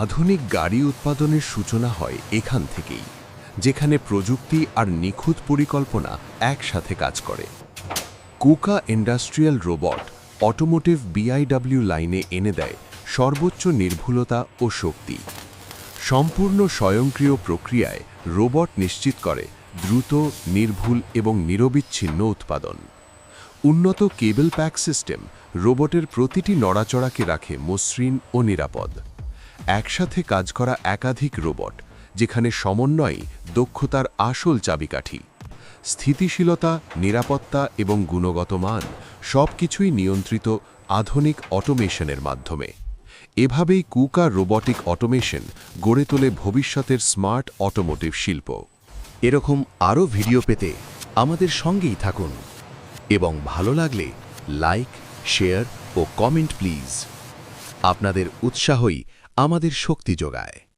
আধুনিক গাড়ি উৎপাদনের সূচনা হয় এখান থেকেই, যেখানে প্রযুক্তি আর নিখুঁত পরিকল্পনা একসাথে কাজ করে। Kuka industrial robot automotive BIW লাইনে এনে দেয় সর্বোচ্চ নির্ভুলতা ও শক্তি। সম্পূর্ণ স্বয়ংক্রিয় প্রক্রিয়ায় রোবট নিশ্চিত করে দ্রুত, নির্ভুল এবং নিরবিচ্ছিন্ন উৎপাদন। উন্নত কেবল প্যাক সিস্টেম রোবটের প্রতিটি নড়াচড়াকে রাখে মসৃণ ও নিরাপদ। একসাথে কাজ করা একাধিক রোবট, যেখানে সমন্বয়ই দক্ষতার আসল চাবিকাঠি। স্থিতিশীলতা, নিরাপত্তা এবং গুণগত মান সবকিছুই নিয়ন্ত্রিত আধুনিক অটোমেশনের মাধ্যমে। এভাবেই কুকা রোবটিক অটোমেশন গড়ে তোলে ভবিষ্যতের স্মার্ট অটোমোটিভ শিল্প। এরকম আরও ভিডিও পেতে আমাদের সঙ্গেই থাকুন। এবং ভালো লাগলে লাইক, শেয়ার ও কমেন্ট প্লিজ। আপনাদের উৎসাহই আমাদের শক্তি যোগায়।